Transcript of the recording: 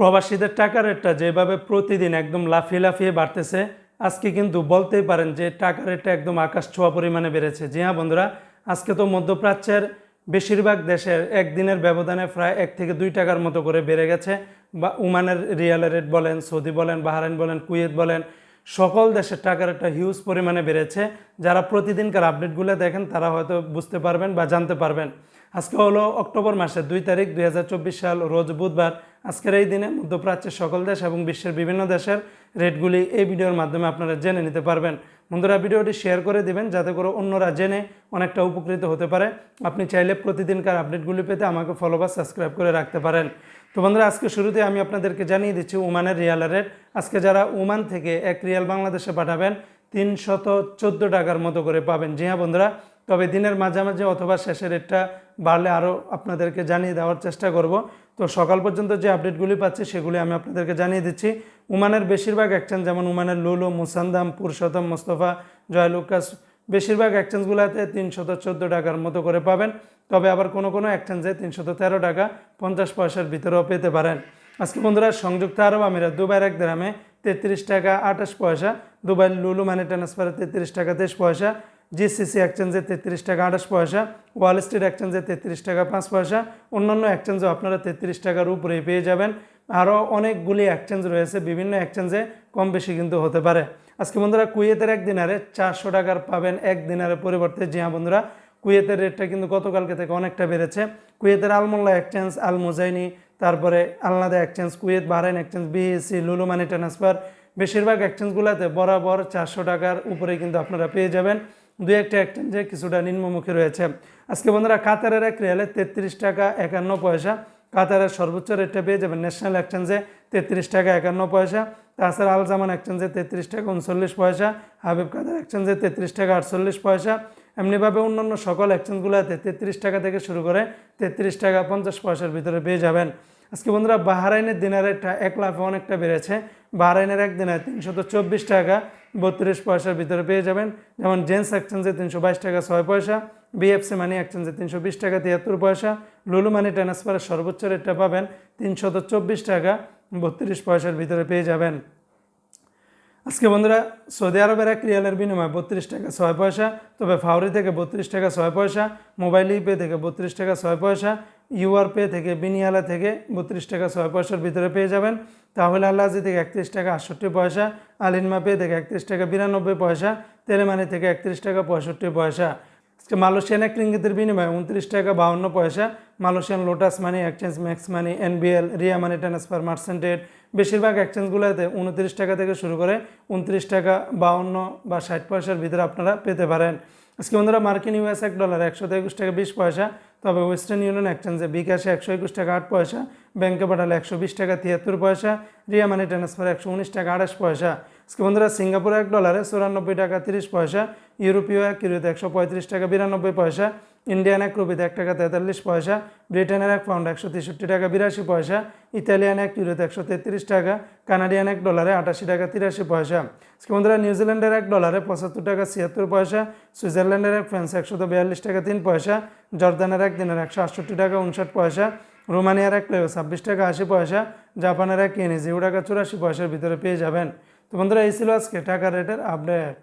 প্রবাসীদের টাকা রেটটা যেভাবে প্রতিদিন একদম লাফিয়ে লাফিয়ে বাড়তেছে, আজকে কিন্তু বলতেই পারেন যে টাকা রেটটা একদম আকাশ ছোঁয়া পরিমাণে বেড়েছে। জি হ্যাঁ বন্ধুরা, আজকে তো মধ্যপ্রাচ্যের বেশিরভাগ দেশের একদিনের ব্যবধানে প্রায় এক থেকে দুই টাকার মতো করে বেড়ে গেছে। বা উমানের রিয়াল রেট বলেন, সৌদি বলেন, বাহারাইন বলেন, কুয়েত বলেন, সকল দেশের টাকার একটা হিউজ পরিমাণে বেড়েছে। যারা প্রতিদিনকার আপডেটগুলো দেখেন, তারা হয়তো বুঝতে পারবেন বা জানতে পারবেন। আজকে হলো অক্টোবর মাসের দুই তারিখ, দুই হাজার চব্বিশ সাল, রোজ বুধবার। আজকের এই দিনে মধ্যপ্রাচ্যের সকল দেশ এবং বিশ্বের বিভিন্ন দেশের রেটগুলি এই ভিডিওর মাধ্যমে আপনারা জেনে নিতে পারবেন। বন্ধুরা, ভিডিওটি শেয়ার করে দিবেন যাতে করে অন্যরা জেনে অনেকটা উপকৃত হতে পারে। আপনি চাইলে প্রতিদিনকার আপডেটগুলি পেতে আমাকে ফলো বা সাবস্ক্রাইব করে রাখতে পারেন। তো বন্ধুরা, আজকে শুরুতে আমি আপনাদেরকে জানিয়ে দিচ্ছি ওমানের রিয়াল রেট। আজকে যারা ওমান থেকে এক রিয়াল বাংলাদেশে পাঠাবেন, তিনশত চোদ্দ টাকার মতো করে পাবেন। জি হ্যাঁ বন্ধুরা তবে দিনের মাঝামাঝি অথবা শেষের রেটটা বাড়লে আরও আপনাদেরকে জানিয়ে দেওয়ার চেষ্টা করব। তো সকাল পর্যন্ত যে আপডেটগুলি পাচ্ছি, সেগুলি আমি আপনাদেরকে জানিয়ে দিচ্ছি। উমানের বেশিরভাগ এক্সচেঞ্জ যেমন উমানের লুলু, মুসান্দাম, পুরুষোত্তম, মোস্তফা জয়লুকাস বেশিরভাগ এক্সচেঞ্জগুলোতে তিনশত চোদ্দ টাকার মতো করে পাবেন। তবে আবার কোনো কোনো এক্সচেঞ্জে তিনশত তেরো টাকা পঞ্চাশ পয়সার ভিতরেও পেতে পারেন। আজকে বন্ধুরা, সংযুক্ত আরব আমিরাত, দুবাইয়ের এক গ্রামে তেত্রিশ টাকা আঠাশ পয়সা দুবাই লুলু মানি ট্রান্সফারে তেত্রিশ টাকা তেইশ পয়সা জিসিসি এক্সচেঞ্জে তেত্রিশ টাকা আঠাশ পয়সা, ওয়াল স্ট্রিট এক্সচেঞ্জে তেত্রিশ টাকা পাঁচ পয়সা, অন্যান্য এক্সচেঞ্জেও আপনারা তেত্রিশ টাকার উপরেই পেয়ে যাবেন। আরও অনেকগুলি এক্সচেঞ্জ রয়েছে, বিভিন্ন এক্সচেঞ্জে কম বেশি কিন্তু হতে পারে। আজকে বন্ধুরা কুয়েতের এক দিনারে চারশো টাকার পাবেন এক দিনারের পরিবর্তে। জি হ্যাঁ বন্ধুরা, কুয়েতের রেটটা কিন্তু গতকালকে থেকে অনেকটা বেড়েছে। কুয়েতের আলমোল্লা এক্সচেঞ্জ, আল মুজাইনি, তারপরে আলনাদা exchange, Kuwait Bahrain exchange BSC Lulu money transfer, বেশিরভাগ এক্সচেঞ্জগুলোতে বরাবর চারশো টাকার উপরে কিন্তু আপনারা পেয়ে যাবেন। দুই একটা এক্সচেঞ্জে কিছুটা নিম্নমুখী রয়েছে। আজকে বন্ধুরা কাতারের এক রিয়ালে তেত্রিশ টাকা একান্ন পয়সা। কাতারের সর্বোচ্চ রেটটা পেয়ে যাবেন ন্যাশনাল এক্সচেঞ্জে তেত্রিশ টাকা একান্ন পয়সা। তাছাড়া আল জামান এক্সচেঞ্জে তেত্রিশ টাকা উনচল্লিশ পয়সা। হাবিব কাদের এক্সচেঞ্জে তেত্রিশ টাকা আটচল্লিশ পয়সা। এমনিভাবে অন্যান্য সকল এক্সচেঞ্জগুলোতে তেত্রিশ টাকা থেকে শুরু করে তেত্রিশ টাকা পঞ্চাশ পয়সার ভিতরে পেয়ে যাবেন। আজকে বন্ধুরা বাহারাইনের দিনের রেটটা এক লাফে অনেকটা বেড়েছে। বাহারাইনের এক দিনে তিনশত চব্বিশ টাকা, বত্রিশ পয়সার ভিতরে পেয়ে যাবেন। যেমন জেন্স এক্সচেঞ্জে তিনশো বাইশ টাকা ছয় পয়সা, বিএফসি মানি এক্সচেঞ্জে তিনশো বিশ টাকা তিয়াত্তর পয়সা, লুলু মানি ট্রান্সফারের সর্বোচ্চ রেটটা পাবেন তিনশত চব্বিশ টাকা, বত্রিশ পয়সার ভিতরে পেয়ে যাবেন। আজকে বন্ধুরা সৌদি আরবের এক রিয়ালের বিনিময়ে বত্রিশ টাকা ছয় পয়সা, তবে ফাউরি থেকে বত্রিশ টাকা ছয় পয়সা, মোবাইল পে থেকে বত্রিশ টাকা ছয় পয়সা ইউআর পে থেকে, বিনিয়ালা থেকে বত্রিশ টাকা ছয় পয়সার ভিতরে পেয়ে যাবেন। তাহলে আল্লাহাজি থেকে একত্রিশ টাকা আটষট্টি পয়সা আলিনমা পে থেকে একত্রিশ টাকা বিরানব্বই পয়সা, তেলেমানি থেকে একত্রিশ টাকা পঁয়ষট্টি পয়সা। মালয়েশিয়ান এক রিঙ্গিতের বিনিময়ে উনত্রিশ টাকা বাউন্ন পয়সা, Malaysian Lotus money exchange, Max money, NBL, Ria money transfer, মার্সেন্টেড। বেশিরভাগ এক্সচেঞ্জগুলোতে উনত্রিশ টাকা থেকে শুরু করে উনত্রিশ টাকা বাউন্ন বা ষাট পয়সার ভিতরে আপনারা পেতে পারেন। আজকে বন্ধুরা মার্কিন ইউএস এক ডলার একশো একুশ টাকা বিশ পয়সা তবে ওয়েস্টার্ন ইউনিয়ন এক্সচেঞ্জে বিকাশে একশো একুশ টাকা আট পয়সা, ব্যাংকে পাঠালে একশো বিশ টাকা তিয়াত্তর পয়সা, রিয়া মানি ট্রান্সফার একশো উনিশ টাকা আঠাশ পয়সা। আজকে বন্ধুরা, সিঙ্গাপুর এক ডলারে চুরানব্বই টাকা তিরিশ পয়সা, ইউরোপীয় এক ইউরোতে একশো পঁয়ত্রিশ টাকা বিরানব্বই পয়সা ইন্ডিয়ান এক রুপিতে এক টাকা তেতাল্লিশ পয়সা ব্রিটেনের এক পাউন্ড একশো তেষট্টি টাকা বিরাশি পয়সা ইতালিয়ান এক ইউরোতে একশো তেত্রিশ টাকা কানাডিয়ান এক ডলারে আটাশি টাকা তিরাশি পয়সা। বন্ধুরা নিউজিল্যান্ডের এক ডলারে পঁচাত্তর টাকা ছিয়াত্তর পয়সা সুইজারল্যান্ডের এক ফ্রান্স একশো বিয়াল্লিশ টাকা তিন পয়সা জর্দানের এক দিনের একশো আটষট্টি টাকা উনষাট পয়সা রোমানিয়ার এক প্লেও ছাব্বিশ টাকা আশি পয়সা জাপানের এক কিনে জিরো টাকা চুরাশি পয়সার ভিতরে পেয়ে যাবেন। তো বন্ধুরা, এই ছিল আজকে টাকা রেটের আপডেট